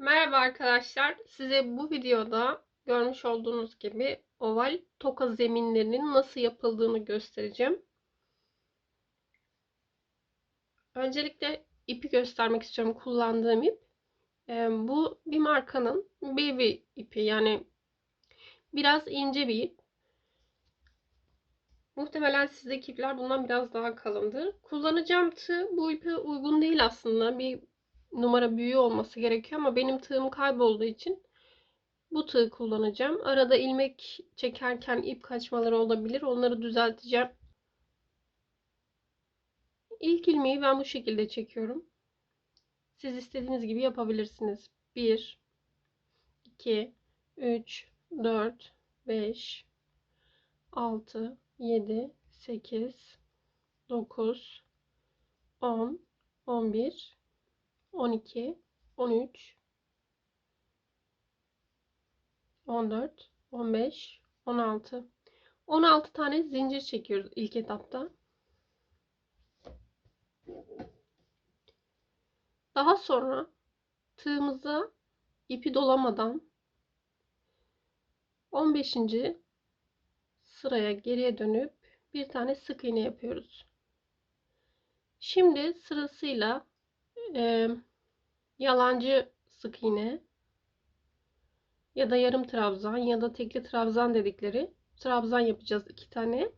Merhaba arkadaşlar. Size bu videoda görmüş olduğunuz gibi oval toka zeminlerinin nasıl yapıldığını göstereceğim. Öncelikle ipi göstermek istiyorum. Kullandığım ip. Ee, bu bir markanın baby ipi. Yani biraz ince bir ip. Muhtemelen sizdeki ipler bundan biraz daha kalındır. Kullanacağım tığ bu ipe uygun değil aslında. Bir numara büyüğü olması gerekiyor ama benim tığım kaybolduğu için bu tığı kullanacağım. Arada ilmek çekerken ip kaçmaları olabilir. Onları düzelteceğim. İlk ilmeği ben bu şekilde çekiyorum. Siz istediğiniz gibi yapabilirsiniz. 1 2 3 4 5 6 7 8 9 10 11 12 13 14 15 16 16 tane zincir çekiyoruz ilk etapta. Daha sonra tığımıza ipi dolamadan 15. sıraya geriye dönüp bir tane sık iğne yapıyoruz. Şimdi sırasıyla yalancı sık iğne ya da yarım trabzan ya da tekli trabzan dedikleri trabzan yapacağız iki tane.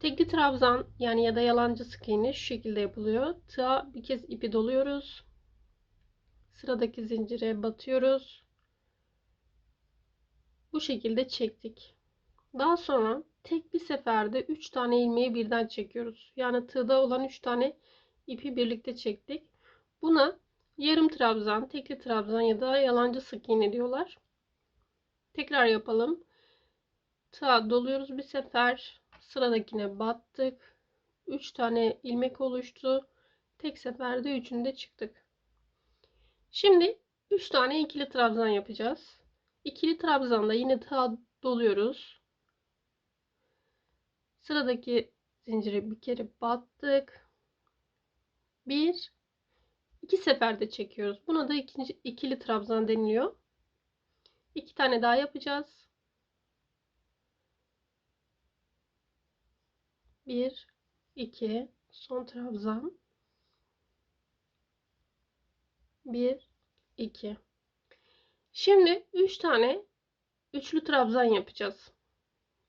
Tekli trabzan yani ya da yalancı sık iğne şu şekilde yapılıyor. Tığa bir kez ipi doluyoruz. Sıradaki zincire batıyoruz. Bu şekilde çektik. Daha sonra tek bir seferde 3 tane ilmeği birden çekiyoruz. Yani tığda olan 3 tane ipi birlikte çektik. Buna yarım trabzan, tekli trabzan ya da yalancı sık iğne diyorlar. Tekrar yapalım. Tığa doluyoruz bir sefer. Sıradakine battık. 3 tane ilmek oluştu. Tek seferde üçünde çıktık. Şimdi 3 tane ikili trabzan yapacağız. İkili trabzanda yine tığa doluyoruz. Sıradaki zincire bir kere battık. Bir, iki seferde çekiyoruz. Buna da ikinci ikili trabzan deniliyor. İki tane daha yapacağız. Bir, iki, son trabzan. Bir, iki. Şimdi üç tane üçlü trabzan yapacağız.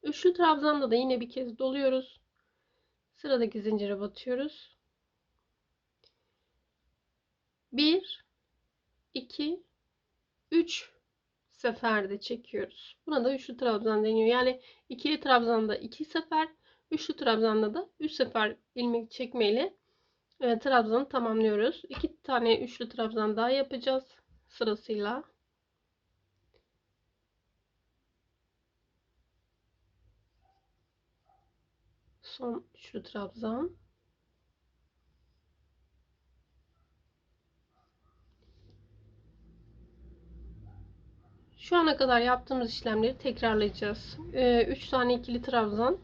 Üçlü trabzanda da yine bir kez doluyoruz. Sıradaki zincire batıyoruz. 1 2 3 seferde çekiyoruz. Buna da üçlü trabzan deniyor. Yani ikili trabzanda 2 sefer, üçlü trabzanda da 3 sefer ilmek çekmeyle e, trabzanı tamamlıyoruz. 2 tane üçlü trabzan daha yapacağız sırasıyla. Son üçlü trabzan. Şu ana kadar yaptığımız işlemleri tekrarlayacağız. 3 ee, tane ikili trabzan.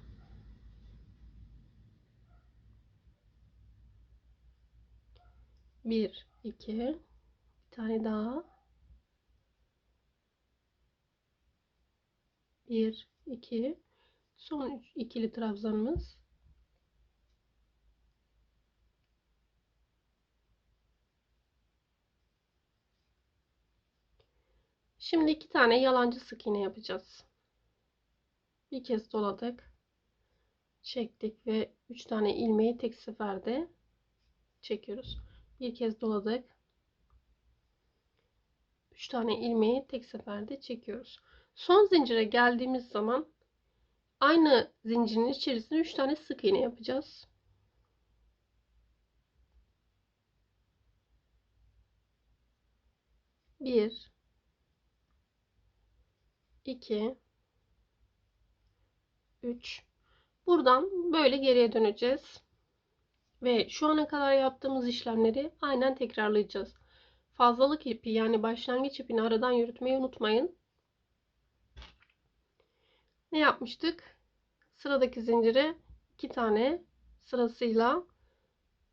Bir, iki, bir tane daha. Bir, iki, son üç ikili trabzanımız. Şimdi iki tane yalancı sık iğne yapacağız. Bir kez doladık. Çektik ve üç tane ilmeği tek seferde çekiyoruz. Bir kez doladık. Üç tane ilmeği tek seferde çekiyoruz. Son zincire geldiğimiz zaman aynı zincirin içerisine üç tane sık iğne yapacağız. Bir 2 3 Buradan böyle geriye döneceğiz. Ve şu ana kadar yaptığımız işlemleri aynen tekrarlayacağız. Fazlalık ipi yani başlangıç ipini aradan yürütmeyi unutmayın. Ne yapmıştık? Sıradaki zincire iki tane sırasıyla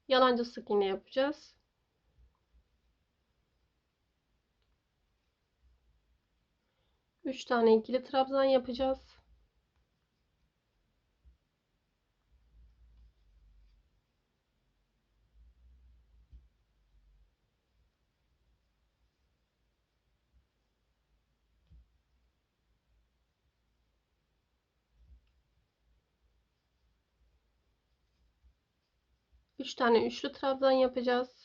yalancı sık iğne yapacağız. 3 tane ikili trabzan yapacağız. Üç tane üçlü trabzan yapacağız.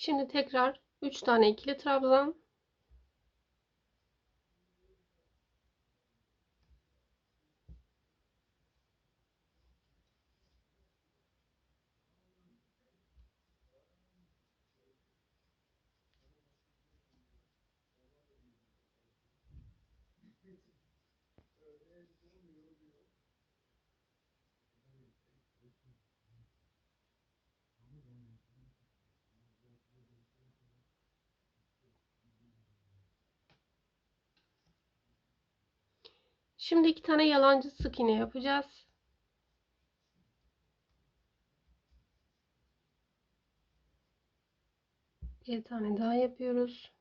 Şimdi tekrar 3 tane ikili trabzan. Şimdi iki tane yalancı sık iğne yapacağız. Bir tane daha yapıyoruz.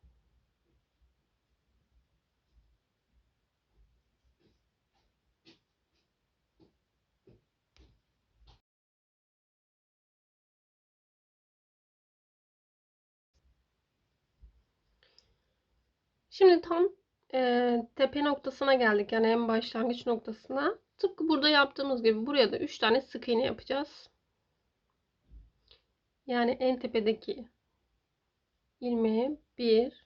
Şimdi tam e, tepe noktasına geldik. Yani en başlangıç noktasına. Tıpkı burada yaptığımız gibi buraya da 3 tane sık iğne yapacağız. Yani en tepedeki ilmeğe 1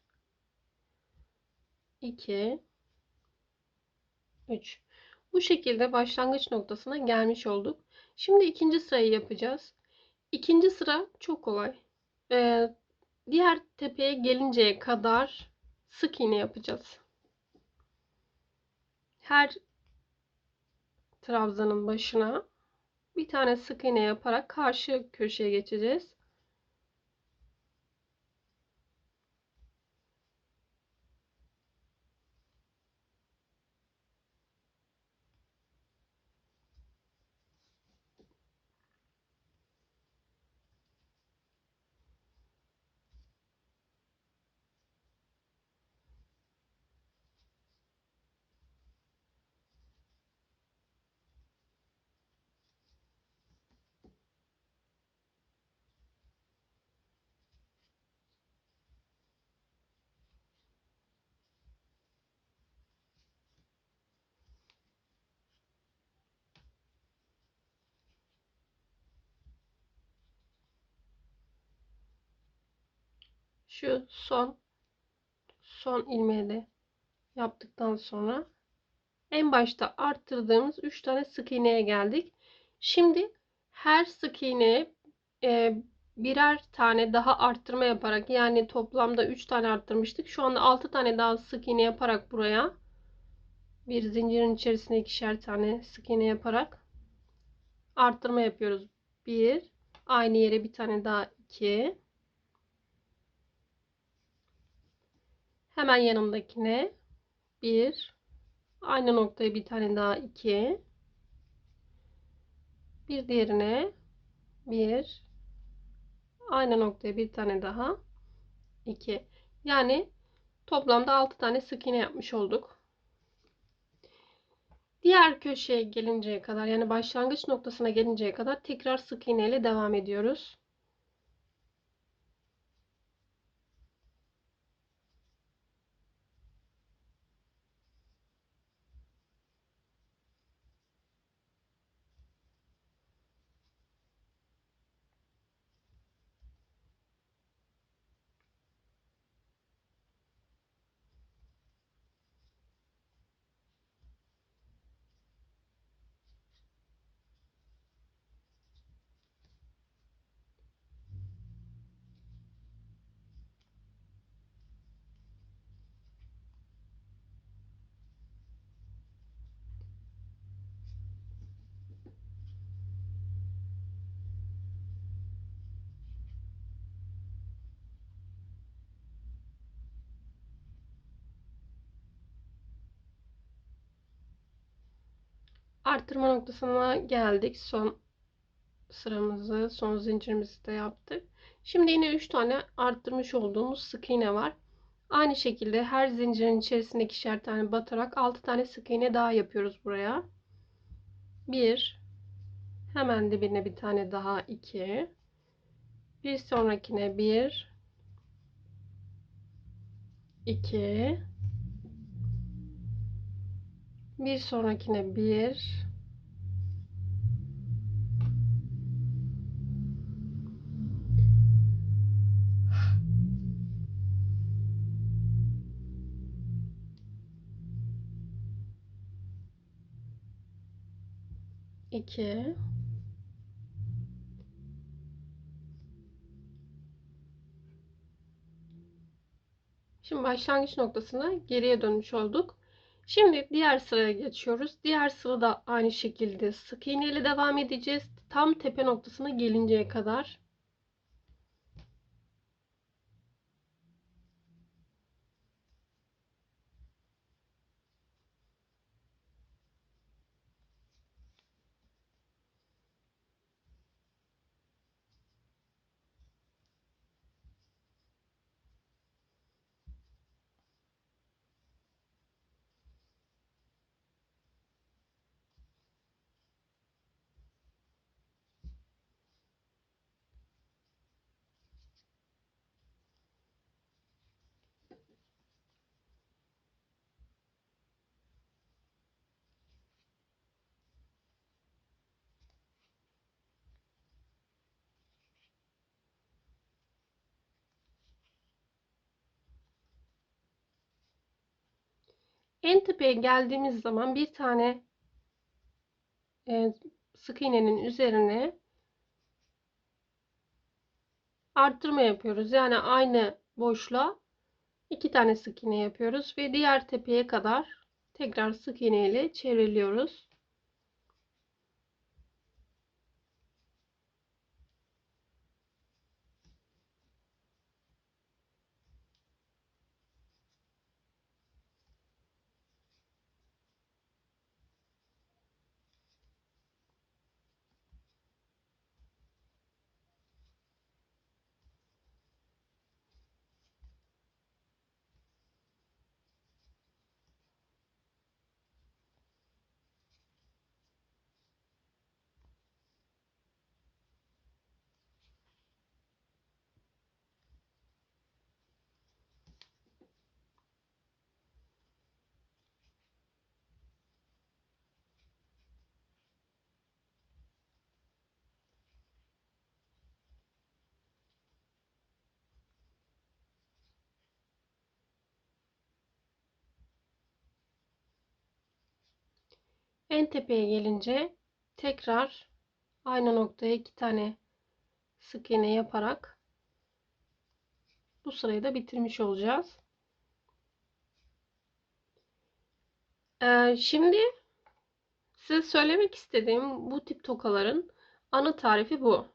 2 3 Bu şekilde başlangıç noktasına gelmiş olduk. Şimdi ikinci sırayı yapacağız. İkinci sıra çok kolay. Ee, diğer tepeye gelinceye kadar sık iğne yapacağız. Her trabzanın başına bir tane sık iğne yaparak karşı köşeye geçeceğiz. Şu son son ilmeği de yaptıktan sonra en başta arttırdığımız 3 tane sık iğneye geldik. Şimdi her sık iğneye e, birer tane daha arttırma yaparak yani toplamda 3 tane arttırmıştık. Şu anda 6 tane daha sık iğne yaparak buraya bir zincirin içerisine ikişer tane sık iğne yaparak arttırma yapıyoruz. 1 aynı yere bir tane daha 2 hemen yanındakine 1 aynı noktaya bir tane daha 2 bir diğerine 1 aynı noktaya bir tane daha 2 yani toplamda 6 tane sık iğne yapmış olduk. Diğer köşeye gelinceye kadar yani başlangıç noktasına gelinceye kadar tekrar sık iğne ile devam ediyoruz. Arttırma noktasına geldik. Son sıramızı, son zincirimizi de yaptık. Şimdi yine 3 tane arttırmış olduğumuz sık iğne var. Aynı şekilde her zincirin içerisine ikişer tane batarak 6 tane sık iğne daha yapıyoruz buraya. 1 hemen dibine bir tane daha 2 bir sonrakine 1 2 bir sonrakine 1 2 Şimdi başlangıç noktasına geriye dönmüş olduk. Şimdi diğer sıraya geçiyoruz. Diğer sırada aynı şekilde sık iğne ile devam edeceğiz. Tam tepe noktasına gelinceye kadar. En tepeye geldiğimiz zaman bir tane e, sık iğnenin üzerine arttırma yapıyoruz. Yani aynı boşluğa iki tane sık iğne yapıyoruz ve diğer tepeye kadar tekrar sık iğne ile çevriliyoruz. En tepeye gelince tekrar aynı noktaya iki tane sık iğne yaparak bu sırayı da bitirmiş olacağız. Ee, şimdi size söylemek istediğim bu tip tokaların ana tarifi bu.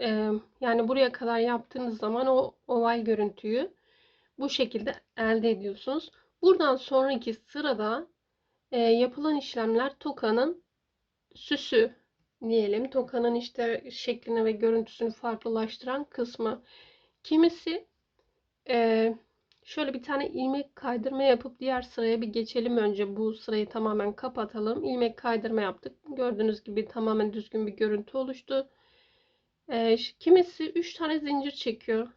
Ee, yani buraya kadar yaptığınız zaman o oval görüntüyü bu şekilde elde ediyorsunuz. Buradan sonraki sırada e, yapılan işlemler tokanın süsü diyelim. Tokanın işte şeklini ve görüntüsünü farklılaştıran kısmı. Kimisi e, şöyle bir tane ilmek kaydırma yapıp diğer sıraya bir geçelim önce. Bu sırayı tamamen kapatalım. İlmek kaydırma yaptık. Gördüğünüz gibi tamamen düzgün bir görüntü oluştu. E, kimisi 3 tane zincir çekiyor.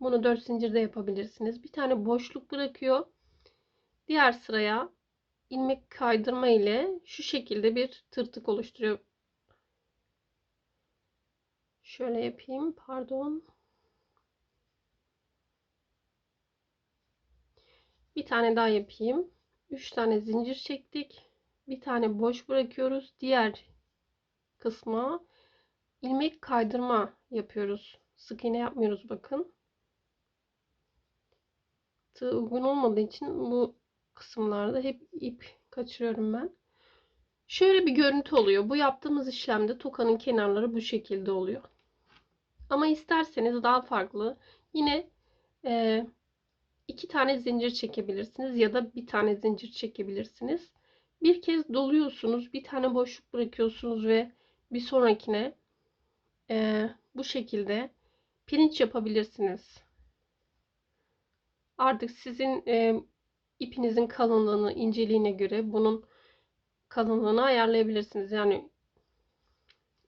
Bunu 4 zincirde yapabilirsiniz. Bir tane boşluk bırakıyor. Diğer sıraya ilmek kaydırma ile şu şekilde bir tırtık oluşturuyor. Şöyle yapayım. Pardon. Bir tane daha yapayım. 3 tane zincir çektik. Bir tane boş bırakıyoruz. Diğer kısma ilmek kaydırma yapıyoruz. Sık iğne yapmıyoruz bakın. Tığ uygun olmadığı için bu kısımlarda hep ip kaçırıyorum ben. Şöyle bir görüntü oluyor. Bu yaptığımız işlemde tokanın kenarları bu şekilde oluyor. Ama isterseniz daha farklı yine e, iki tane zincir çekebilirsiniz ya da bir tane zincir çekebilirsiniz. Bir kez doluyorsunuz, bir tane boşluk bırakıyorsunuz ve bir sonrakine e, bu şekilde pirinç yapabilirsiniz. Artık sizin e, ipinizin kalınlığını, inceliğine göre bunun kalınlığını ayarlayabilirsiniz. Yani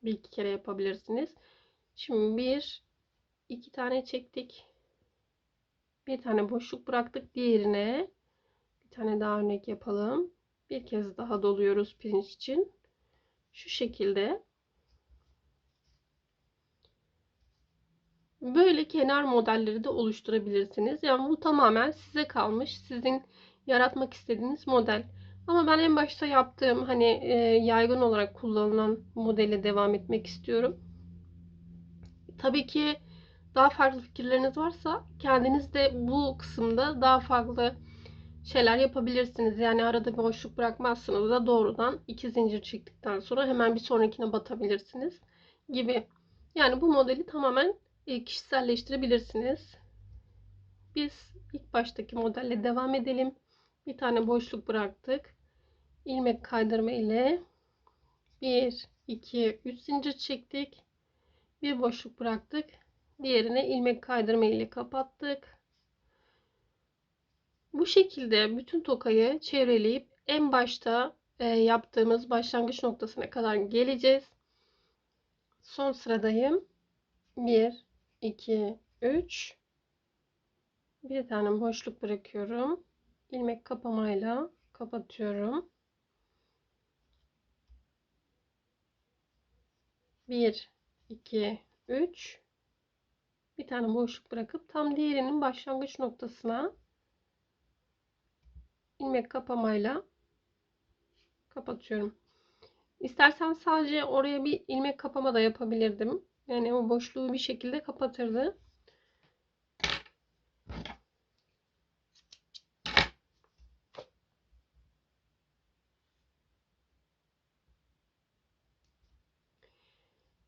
bir iki kere yapabilirsiniz. Şimdi bir, iki tane çektik. Bir tane boşluk bıraktık. Diğerine bir tane daha örnek yapalım. Bir kez daha doluyoruz pirinç için. Şu şekilde. Böyle kenar modelleri de oluşturabilirsiniz. Yani bu tamamen size kalmış. Sizin yaratmak istediğiniz model. Ama ben en başta yaptığım hani e, yaygın olarak kullanılan modele devam etmek istiyorum. Tabii ki daha farklı fikirleriniz varsa kendiniz de bu kısımda daha farklı şeyler yapabilirsiniz. Yani arada bir boşluk bırakmazsınız da doğrudan iki zincir çektikten sonra hemen bir sonrakine batabilirsiniz gibi. Yani bu modeli tamamen kişiselleştirebilirsiniz. Biz ilk baştaki modelle devam edelim. Bir tane boşluk bıraktık. İlmek kaydırma ile 1, 2, 3 zincir çektik. Bir boşluk bıraktık. Diğerine ilmek kaydırma ile kapattık. Bu şekilde bütün tokayı çevreleyip en başta e, yaptığımız başlangıç noktasına kadar geleceğiz. Son sıradayım. 1, 2, 3. Bir tane boşluk bırakıyorum. İlmek kapamayla kapatıyorum. 1, 2, 3. Bir tane boşluk bırakıp tam diğerinin başlangıç noktasına ilmek kapamayla kapatıyorum. İstersen sadece oraya bir ilmek kapama da yapabilirdim. Yani o boşluğu bir şekilde kapatırdı.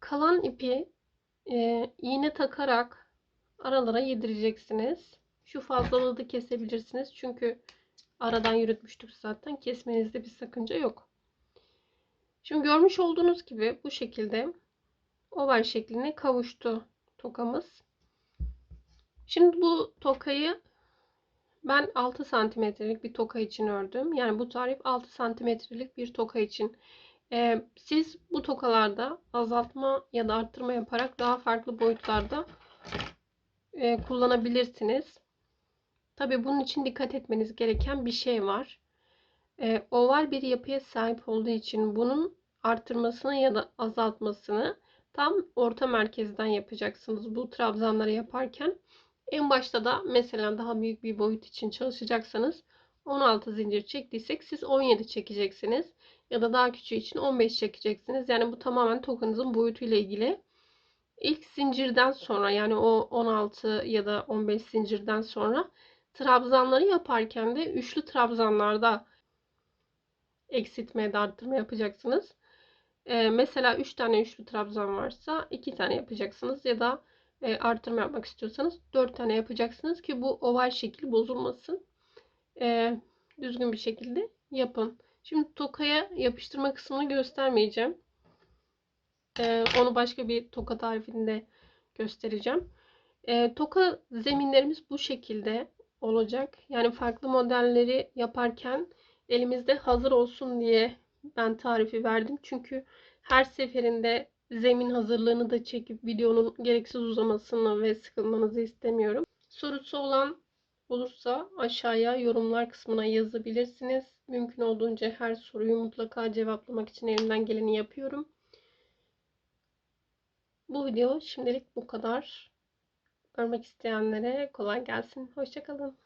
Kalan ipi e, iğne takarak aralara yedireceksiniz. Şu fazlalığı da kesebilirsiniz. Çünkü aradan yürütmüştük zaten. Kesmenizde bir sakınca yok. Şimdi görmüş olduğunuz gibi bu şekilde oval şekline kavuştu tokamız. Şimdi bu tokayı ben 6 santimetrelik bir toka için ördüm. Yani bu tarif 6 santimetrelik bir toka için. Ee, siz bu tokalarda azaltma ya da arttırma yaparak daha farklı boyutlarda e, kullanabilirsiniz. Tabii bunun için dikkat etmeniz gereken bir şey var. E, oval bir yapıya sahip olduğu için bunun arttırmasını ya da azaltmasını tam orta merkezden yapacaksınız. Bu trabzanları yaparken en başta da mesela daha büyük bir boyut için çalışacaksanız 16 zincir çektiysek siz 17 çekeceksiniz. Ya da daha küçüğü için 15 çekeceksiniz. Yani bu tamamen tokanızın boyutuyla ilgili. İlk zincirden sonra yani o 16 ya da 15 zincirden sonra trabzanları yaparken de üçlü trabzanlarda eksiltme ya arttırma yapacaksınız. Ee, mesela 3 tane üçlü trabzan varsa 2 tane yapacaksınız ya da e, arttırma yapmak istiyorsanız 4 tane yapacaksınız ki bu oval şekil bozulmasın. Ee, düzgün bir şekilde yapın. Şimdi tokaya yapıştırma kısmını göstermeyeceğim. Ee, onu başka bir toka tarifinde göstereceğim. Ee, toka zeminlerimiz bu şekilde olacak. Yani farklı modelleri yaparken elimizde hazır olsun diye ben tarifi verdim. Çünkü her seferinde zemin hazırlığını da çekip videonun gereksiz uzamasını ve sıkılmanızı istemiyorum. Sorusu olan olursa aşağıya yorumlar kısmına yazabilirsiniz. Mümkün olduğunca her soruyu mutlaka cevaplamak için elimden geleni yapıyorum. Bu video şimdilik bu kadar. Örmek isteyenlere kolay gelsin. Hoşçakalın.